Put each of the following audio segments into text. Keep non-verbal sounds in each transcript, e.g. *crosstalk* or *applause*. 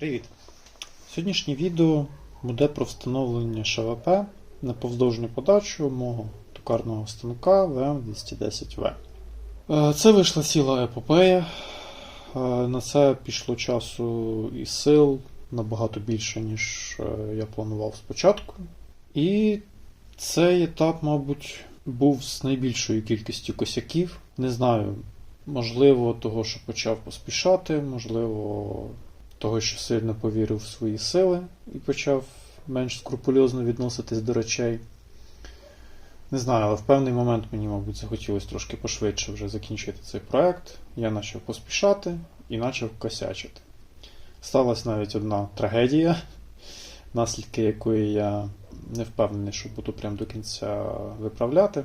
Привіт! Сьогоднішнє відео буде про встановлення ШВП на повздовжню подачу мого токарного станка VM210V. Е, Це вийшла ціла епопея. Е, На це пішло часу і сил набагато більше, ніж е, я планував спочатку. І цей етап, мабуть, був з найбільшою кількістю косяків. Не знаю, можливо, того, що почав поспішати, можливо, того, що сильно повірив в свої сили і почав менш скрупульозно відноситись до речей. Не знаю, але в певний момент мені, мабуть, захотілося трошки пошвидше вже закінчити цей проект. Я почав поспішати і почав косячити. Сталася навіть одна трагедія, *laughs* наслідки якої я не впевнений, що буду прям до кінця виправляти.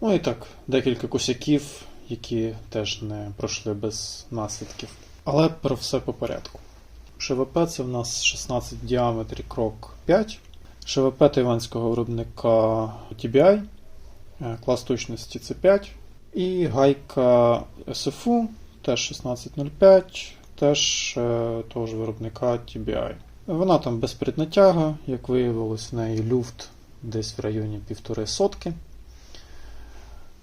Ну і так, декілька косяків, які теж не пройшли без наслідків. Але про все по порядку. ШВП це в нас 16 в діаметрі крок 5. ШВП тайванського виробника TBI, е, клас точності це 5. І гайка SFU теж 1605, теж е, того ж виробника TBI. Вона там без преднатяга, як виявилось, в неї люфт десь в районі півтори сотки.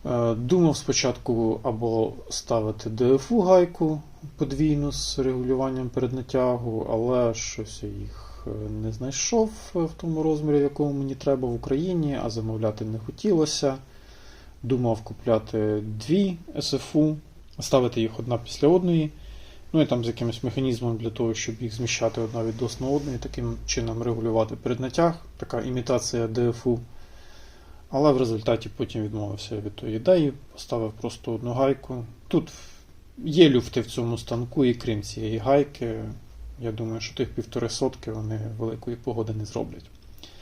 Е, Думав спочатку або ставити ДФУ гайку подвійну з регулюванням переднатягу, але щось я їх е, не знайшов в тому розмірі, в якому мені треба в Україні, а замовляти не хотілося. Думав купляти дві СФУ, ставити їх одна після одної. Ну і там з якимось механізмом для того, щоб їх зміщати одна відносно одної, таким чином регулювати переднатяг, така імітація ДФУ. Але в результаті потім відмовився від тої ідеї, поставив просто одну гайку. Тут є люфти в цьому станку, і крім цієї гайки, я думаю, що тих півтори сотки вони великої погоди не зроблять.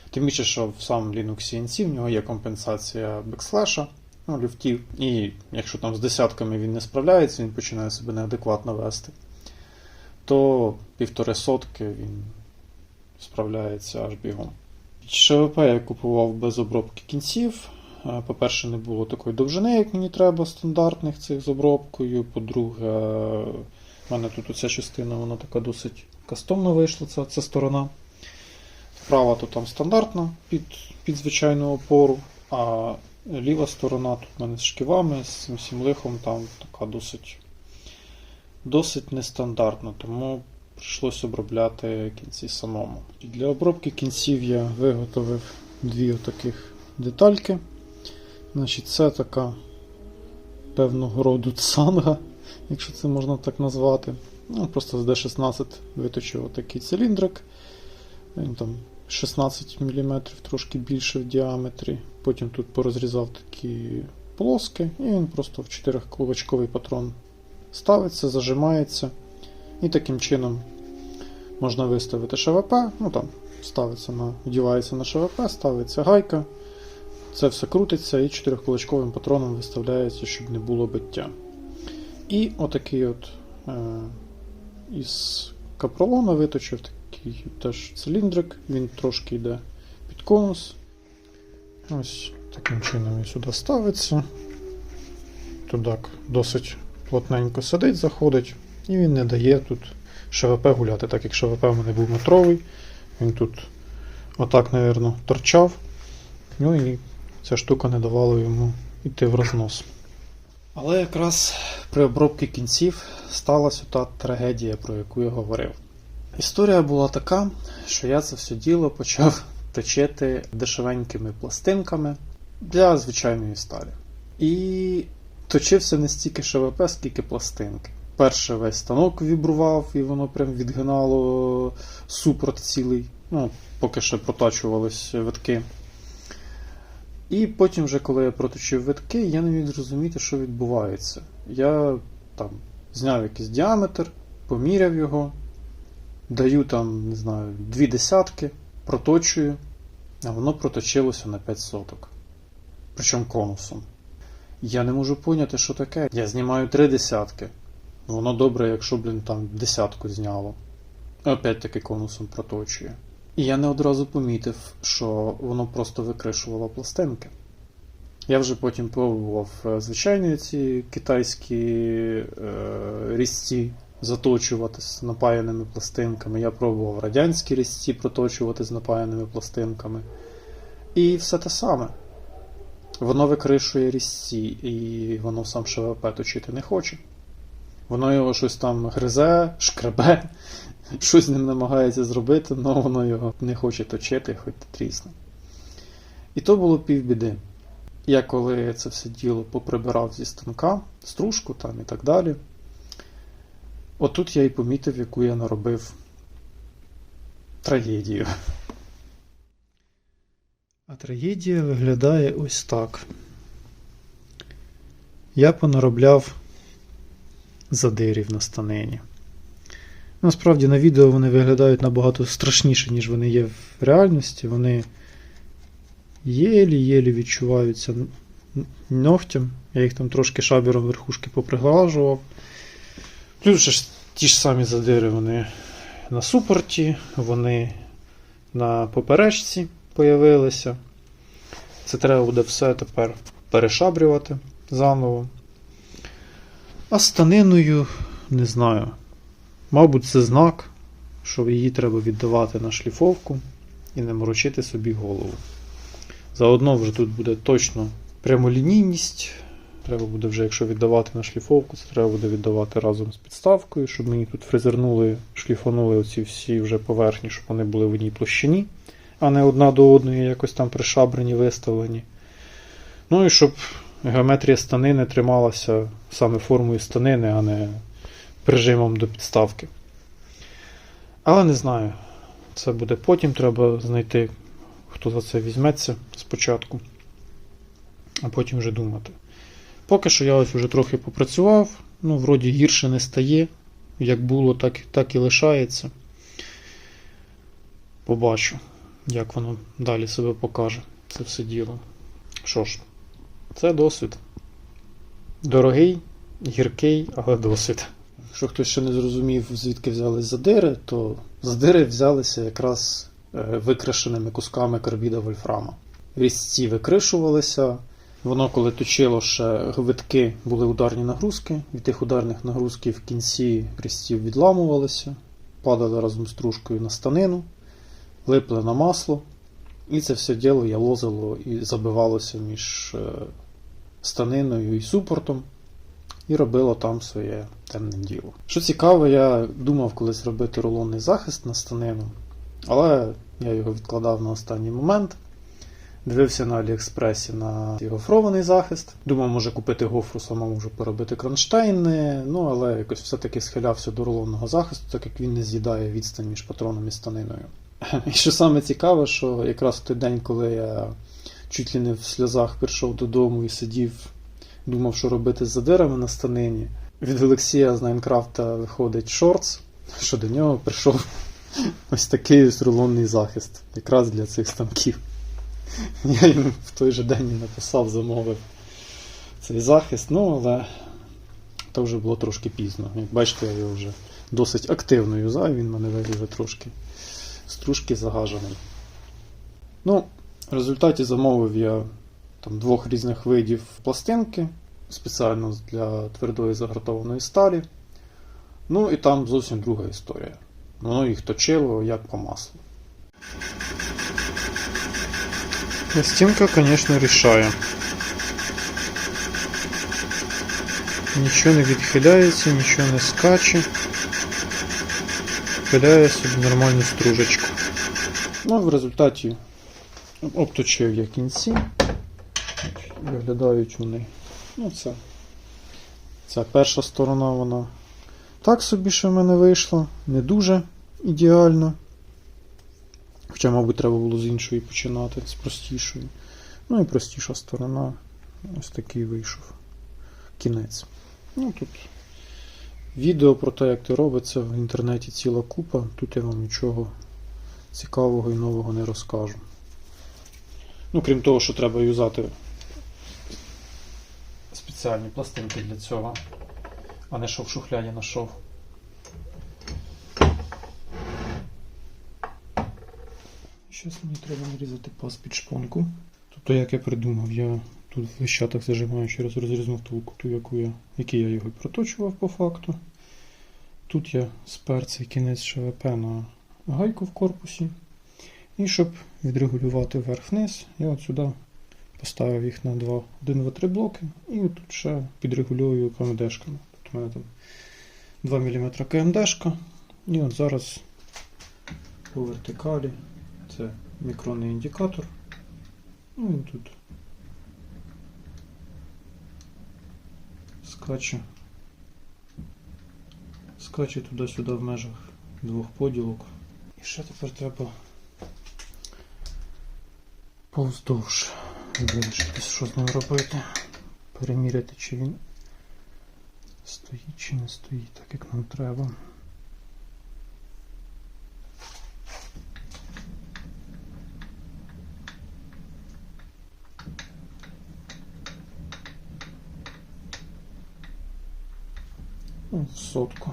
Тим більше, що в сам Linux CNC в нього є компенсація бекслеша, ну, люфтів, і якщо там з десятками він не справляється, він починає себе неадекватно вести, то півтори сотки він справляється аж бігом. ШВП я купував без обробки кінців. По-перше, не було такої довжини, як мені треба, стандартних цих з обробкою. По-друге, в мене тут оця частина вона така досить кастомна вийшла, ця, ця сторона. Справа то там стандартна під, під звичайну опору, а ліва сторона тут в мене з шківами, з всім лихом, там така досить, досить нестандартна, тому прийшлося обробляти кінці самому. Для обробки кінців я виготовив дві отаких детальки. Значить, це така певного роду цанга, якщо це можна так назвати. Ну, Просто з D16 виточив отакий циліндрик. Він там 16 мм, трошки більше в діаметрі. Потім тут порозрізав такі полоски, і він просто в 4-клубочковий патрон ставиться, зажимається. І таким чином можна виставити ШВП, ну там ставиться на, вдівається на ШВП, ставиться гайка. Це все крутиться і чотирикулачковим патроном виставляється, щоб не було биття. І отакий от е, із капролона виточив такий теж циліндрик, він трошки йде під конус. Ось таким чином він сюди ставиться. Тудак досить плотненько сидить, заходить, і він не дає тут ШВП гуляти, так як ШВП в мене був метровий, він тут отак, мабуть, торчав. Ну і ця штука не давала йому йти в рознос. Але якраз при обробці кінців сталася та трагедія, про яку я говорив. Історія була така, що я це все діло почав точити дешевенькими пластинками для звичайної сталі. І точився не стільки ШВП, скільки пластинки. Перше весь станок вібрував, і воно прям відгинало супрот цілий. Ну, поки ще протачувались витки. І потім, вже, коли я проточив витки, я не міг зрозуміти, що відбувається. Я там зняв якийсь діаметр, поміряв його, даю там, не знаю, дві десятки, проточую, а воно проточилося на 5 соток. Причому конусом. Я не можу поняти, що таке. Я знімаю три десятки. Воно добре, якщо, блін, там десятку зняло. Опять таки конусом проточує. І я не одразу помітив, що воно просто викришувало пластинки. Я вже потім пробував е, звичайні ці китайські е, різці заточувати з напаяними пластинками. Я пробував радянські різці проточувати з напаяними пластинками. І все те саме. Воно викришує різці, і воно сам ШВП точити не хоче. Воно його щось там гризе, шкребе, *laughs* щось з ним намагається зробити, але воно його не хоче точити, хоч трісне. І то було півбіди. Я коли це все діло поприбирав зі станка, стружку там і так далі. Отут я і помітив, яку я наробив трагедію. А трагедія виглядає ось так. Я понаробляв задирів на станині. Насправді на відео вони виглядають набагато страшніше, ніж вони є в реальності. Вони єлі-єлі відчуваються н- ногтем. Я їх там трошки шабером верхушки поприглажував. Плюс ж ті ж самі задири вони на супорті, вони на поперечці появилися. Це треба буде все тепер перешабрювати заново. А станиною не знаю. Мабуть, це знак, що її треба віддавати на шліфовку і не морочити собі голову. Заодно вже тут буде точно прямолінійність. Треба буде вже, якщо віддавати на шліфовку, це треба буде віддавати разом з підставкою, щоб мені тут фрезернули, шліфанули оці всі вже поверхні, щоб вони були в одній площині, а не одна до одної якось там пришабрені, виставлені. Ну і щоб геометрія станини трималася саме формою станини, а не прижимом до підставки. Але не знаю. Це буде потім, треба знайти, хто за це візьметься спочатку, а потім вже думати. Поки що я ось вже трохи попрацював, ну, вроді гірше не стає. Як було, так, так і лишається. Побачу, як воно далі себе покаже, це все діло. Що ж, це досвід. Дорогий, гіркий, але досвід. Якщо хтось ще не зрозумів, звідки взялись задири, то задири взялися якраз е, викрашеними кусками карбіда вольфрама. Різці викришувалися. Воно, коли точило ще витки, були ударні нагрузки. Від тих ударних нагрузків в кінці різців відламувалися, падали разом з стружкою на станину, липли на масло. І це все діло ялозило і забивалося між е, станиною і супортом, і робило там своє темне діло. Що цікаво, я думав колись робити рулонний захист на станину, але я його відкладав на останній момент. Дивився на Аліекспресі на гофрований захист. Думав, може купити гофру самому вже поробити кронштейни, ну але якось все-таки схилявся до рулонного захисту, так як він не з'їдає відстань між патроном і станиною. *clears throat* І що саме цікаве, що якраз в той день, коли я чуть ли не в сльозах прийшов додому і сидів, думав, що робити з задирами на станині, від Олексія з Найнкрафта виходить шортс, що до нього прийшов ось такий ось рулонний захист, якраз для цих станків. Я йому в той же день написав, замовив цей захист, ну але то вже було трошки пізно. Як бачите, я його вже досить активно юзаю, він мене весь вже трошки стружки загажений. Ну, в результаті замовив я там двох різних видів пластинки, спеціально для твердої загартованої сталі. Ну і там зовсім друга історія. Воно їх точило як по маслу. Стінка, звісно, рішає. Нічого не відхиляється, нічого не скаче. Вхиляє собі нормальну стружечку. Ну, в результаті обточив я кінці. Виглядають вони. Ну, це. Ця перша сторона, вона так собі, що в мене вийшло. Не дуже ідеально. Хоча, мабуть, треба було з іншої починати, з простішої. Ну і простіша сторона. Ось такий вийшов. Кінець. Ну тут відео про те, як це робиться в інтернеті ціла купа. Тут я вам нічого цікавого і нового не розкажу. Ну, крім того, що треба юзати спеціальні пластинки для цього, а не що в шухляді знайшов. Зараз мені треба нарізати паз під шпонку. Тобто, як я придумав, я тут в лищатах зажимаю через розрізну втулку, ту, яку я, який я його проточував по факту. Тут я спер цей кінець ШВП на гайку в корпусі. І щоб відрегулювати вверх-вниз, я от сюди поставив їх на 2, 1, 2, 3 блоки. І тут ще підрегулюю КМДшками. Тут у мене там 2 мм КМДшка. І от зараз по вертикалі це мікронний індикатор. Ну, він тут скаче. Скаче туди-сюди в межах двох поділок. І ще тепер треба повздовж вирішити, що з ним робити. Переміряти, чи він стоїть чи не стоїть, так як нам треба. Ну, сотку.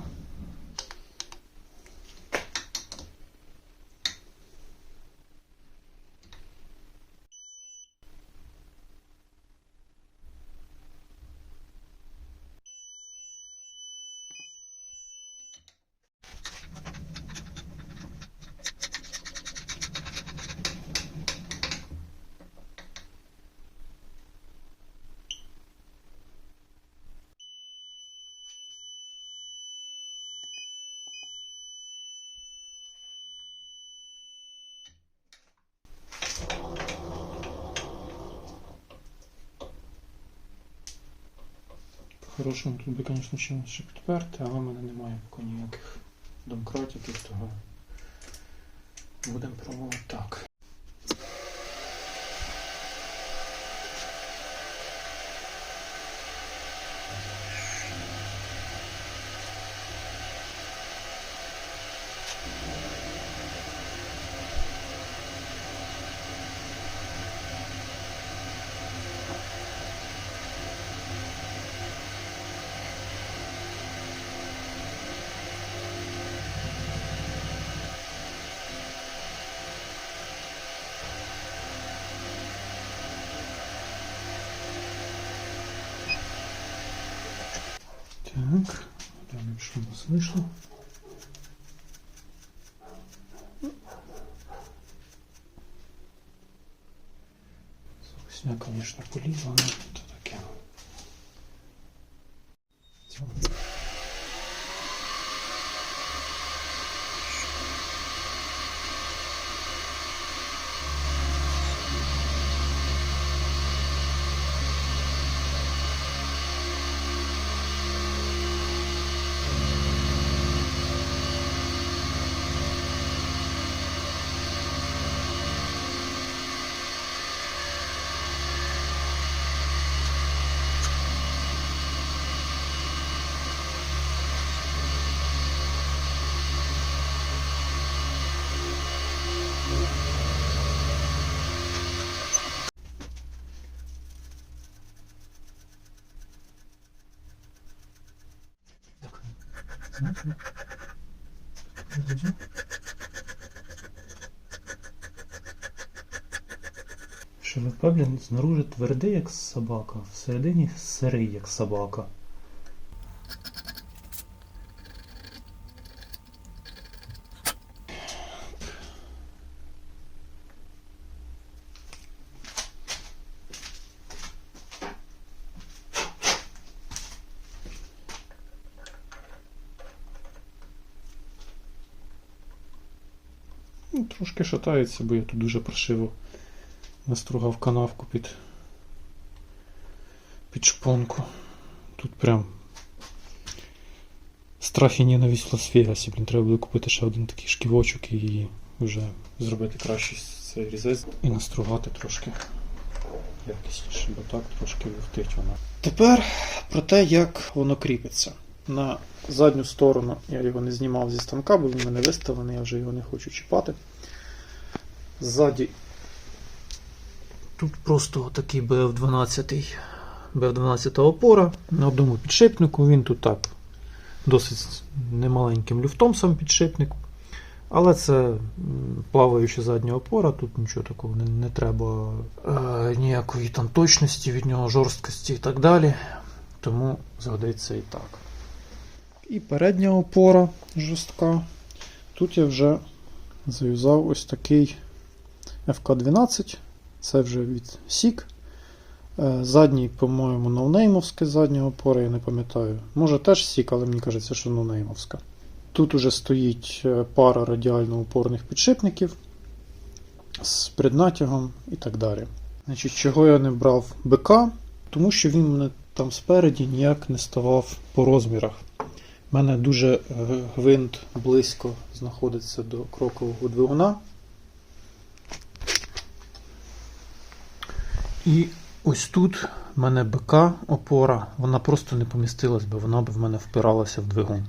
По-хорошому тут би, звісно, чимось ще підперти, але в мене немає поки ніяких домкратиків, того будемо пробувати так. Так, глянемо, що у нас вийшло. Сня, конечно, полізла, але то таке. Це ШВП, блін, знаружи твердий, як собака, всередині сирий, як собака. Ну, Трошки шатається, бо я тут дуже прошиво настругав канавку під, під шпонку. Тут прям страх і ненависть в Лас-Вегасі. Блін, треба буде купити ще один такий шківочок і вже зробити краще цей різець і настругати трошки якісніше, бо так трошки вихтить воно. Тепер про те, як воно кріпиться. На задню сторону я його не знімав зі станка, бо він в мене виставлений, я вже його не хочу чіпати. Ззаді тут просто такий BF12, BF12 опора на одному підшипнику. Він тут так досить немаленьким люфтом сам підшипник. Але це плаваюча задня опора, тут нічого такого не, не треба, е, ніякої там точності від нього, жорсткості і так далі. Тому згодиться і так. І передня опора жорстка. Тут я вже зав'язав ось такий FK12. Це вже від Сік. Е, Задній, по-моєму, ноунеймовська задня опора, я не пам'ятаю. Може теж Сік, але мені кажеться, що ноунеймовська. Тут уже стоїть е, пара радіально-упорних підшипників з преднатягом і так далі. Значить, чого я не брав БК? Тому що він мене там спереді ніяк не ставав по розмірах. У мене дуже е, гвинт близько знаходиться до крокового двигуна. І ось тут в мене БК опора, вона просто не помістилась би, вона б в мене впиралася в двигун.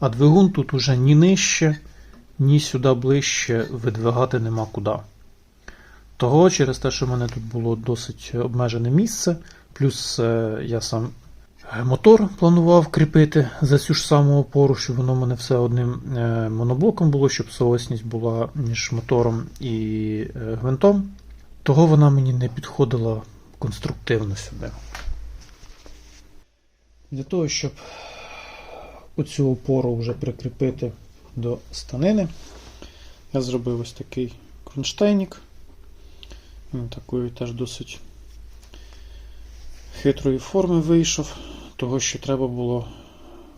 А двигун тут уже ні нижче, ні сюди ближче видвигати нема куди. Того через те, що в мене тут було досить обмежене місце, плюс е, я сам е, мотор планував кріпити за цю ж саму опору, щоб воно в мене все одним е, моноблоком було, щоб соосність була між мотором і гвинтом. Того вона мені не підходила конструктивно сюди. Для того, щоб оцю опору вже прикріпити до станини, я зробив ось такий кронштейнік. Він такої теж досить хитрої форми вийшов, того що треба було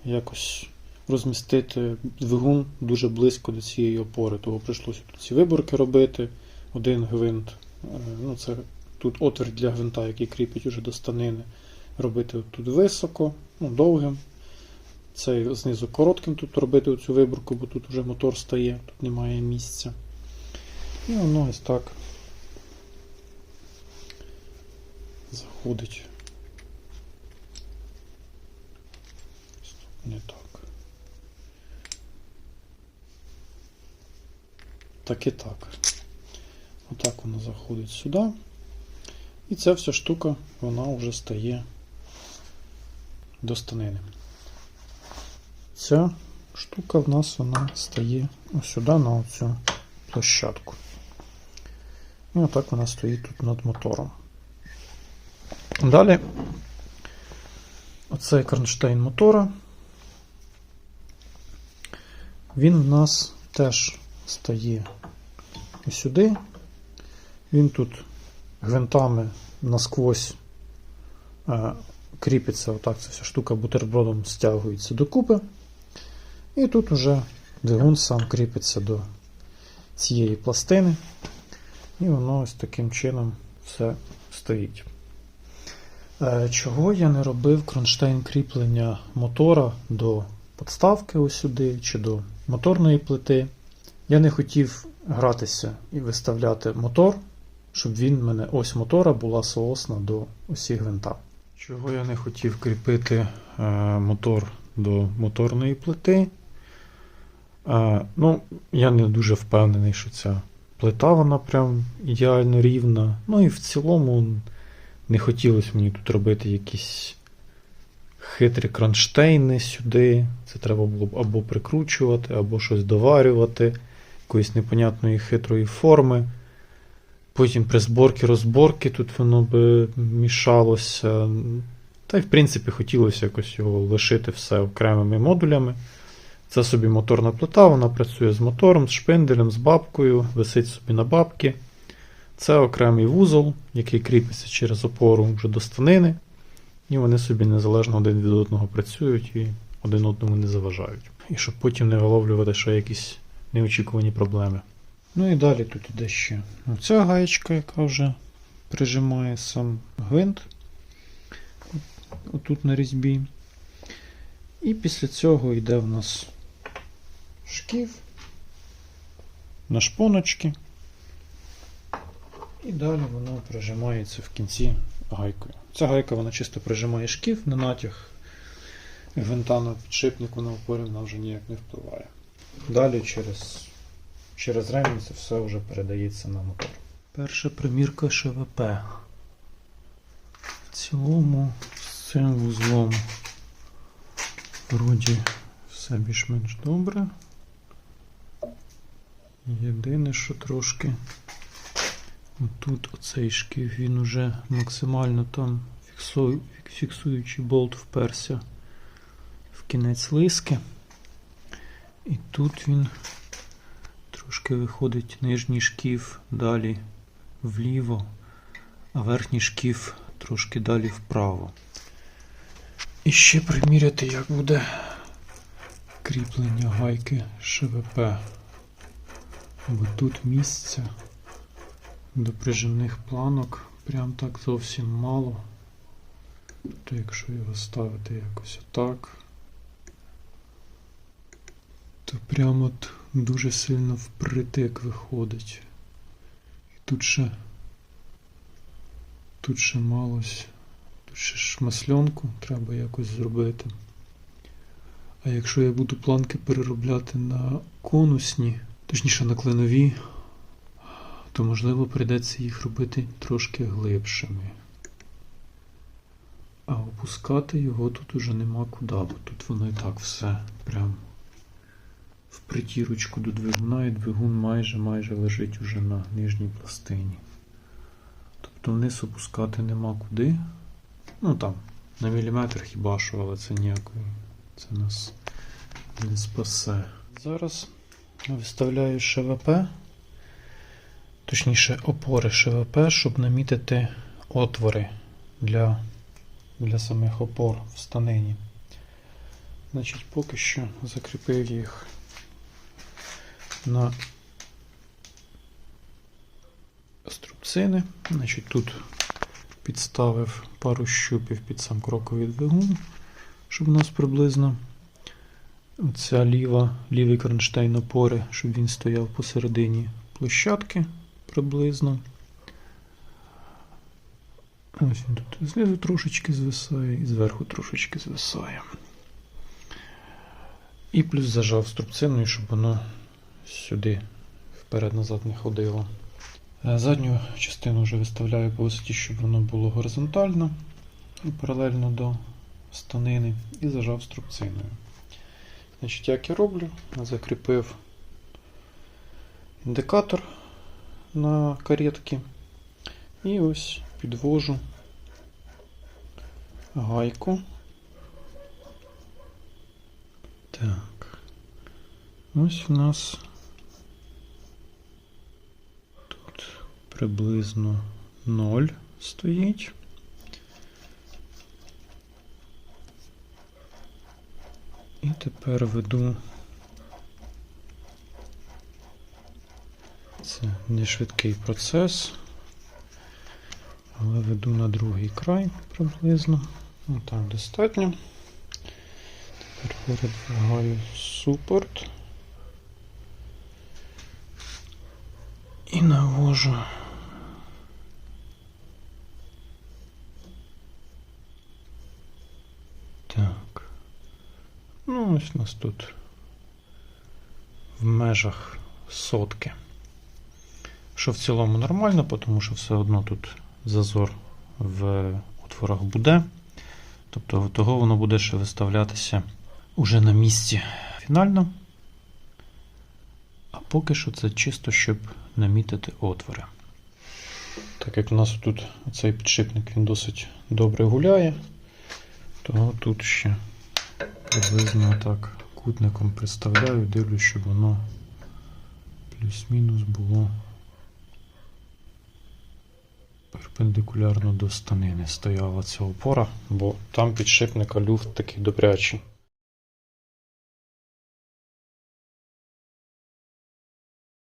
якось розмістити двигун дуже близько до цієї опори. Того прийшлося тут ці виборки робити. Один гвинт, ну це тут отвір для гвинта, який кріпить уже до станини. Робити тут високо, ну, довгим. Цей знизу коротким тут робити цю виборку, бо тут вже мотор стає, тут немає місця. І воно ось так заходить. Не так. Так і так. Отак воно заходить сюди. І ця вся штука, вона вже стає до станини. Ця штука в нас вона стає ось сюди на оцю площадку. І отак вона стоїть тут над мотором. Далі оцей кронштейн мотора. Він в нас теж стає ось сюди. Він тут гвинтами насквозь е, кріпиться, отак ця вся штука бутербродом стягується докупи. І тут уже двигун сам кріпиться до цієї пластини. І воно ось таким чином все стоїть. Е, Чого я не робив кронштейн кріплення мотора до подставки ось сюди чи до моторної плити. Я не хотів гратися і виставляти мотор, щоб він в мене ось мотора була соосна до осі гвинта. Чого я не хотів кріпити е, мотор до моторної плити. Е, ну, я не дуже впевнений, що ця плита вона прям ідеально рівна. Ну і в цілому не хотілося мені тут робити якісь хитрі кронштейни сюди. Це треба було б або прикручувати, або щось доварювати, якоїсь непонятної хитрої форми. Потім при зборці розборки тут воно би мішалося. Та й, в принципі, хотілося якось його лишити все окремими модулями. Це собі моторна плита, вона працює з мотором, з шпинделем, з бабкою, висить собі на бабки. Це окремий вузол, який кріпиться через опору вже до станини. І вони собі незалежно один від одного працюють і один одному не заважають. І щоб потім не виловлювати ще якісь неочікувані проблеми. Ну і далі тут іде ще оця гаєчка, яка вже прижимає сам гвинт отут на різьбі. І після цього йде в нас шків на шпоночки. І далі воно прижимається в кінці гайкою. Ця гайка вона чисто прижимає шків на натяг гвинта на підшипник, вона опорі вона вже ніяк не впливає. Далі через, через ремінь це все вже передається на мотор. Перша примірка ШВП. В цілому з цим вузлом вроді все більш-менш добре. Єдине, що трошки тут оцей шків він уже максимально там фіксує, фіксуючий болт вперся в кінець лиски. І тут він трошки виходить нижній шкіф далі вліво, а верхній шкіф трошки далі вправо. І ще приміряти, як буде кріплення гайки ШВП. Бо тут місця до прижимних планок прям так зовсім мало. То якщо його ставити якось отак, то прямо от дуже сильно впритик виходить. І тут ще тут ще малось, тут ще шмасльонку треба якось зробити. А якщо я буду планки переробляти на конусні, точніше на клинові, то можливо прийдеться їх робити трошки глибшими. А опускати його тут уже нема куди, бо тут воно і так все прям в притірочку до двигуна, і двигун майже майже лежить уже на нижній пластині. Тобто вниз опускати нема куди. Ну там, на міліметр хіба що, але це ніякої. Це нас не спасе. Зараз виставляю ШВП, точніше опори ШВП, щоб намітити отвори для, для самих опор в станині. Значить, поки що закріпив їх на струбцини. Значить, тут підставив пару щупів під сам кроковий двигун, щоб у нас приблизно Оця ліва, лівий кронштейн опори, щоб він стояв посередині площадки приблизно. Ось він тут знизу трошечки звисає і зверху трошечки звисає. І плюс зажав струбциною, щоб воно сюди вперед-назад не ходило. Е, Задню частину вже виставляю по висоті, щоб воно було горизонтально і паралельно до станини, і зажав струбциною. Значить, як я роблю, закріпив індикатор на каретки і ось підвожу гайку. Так. Ось у нас приблизно 0 стоїть. І тепер веду. Це не швидкий процес, але веду на другий край приблизно. Отак достатньо. Тепер передвигаю супорт і навожу. Так. Ну, ось нас тут в межах сотки. Що в цілому нормально, тому що все одно тут зазор в отворах буде. Тобто того воно буде ще виставлятися уже на місці фінально. А поки що це чисто, щоб намітити отвори. Так як у нас тут цей підшипник він досить добре гуляє, то тут ще приблизно так кутником представляю, дивлюсь, щоб воно плюс-мінус було перпендикулярно до станини стояла ця опора, бо там підшипника люфт такий добрячий.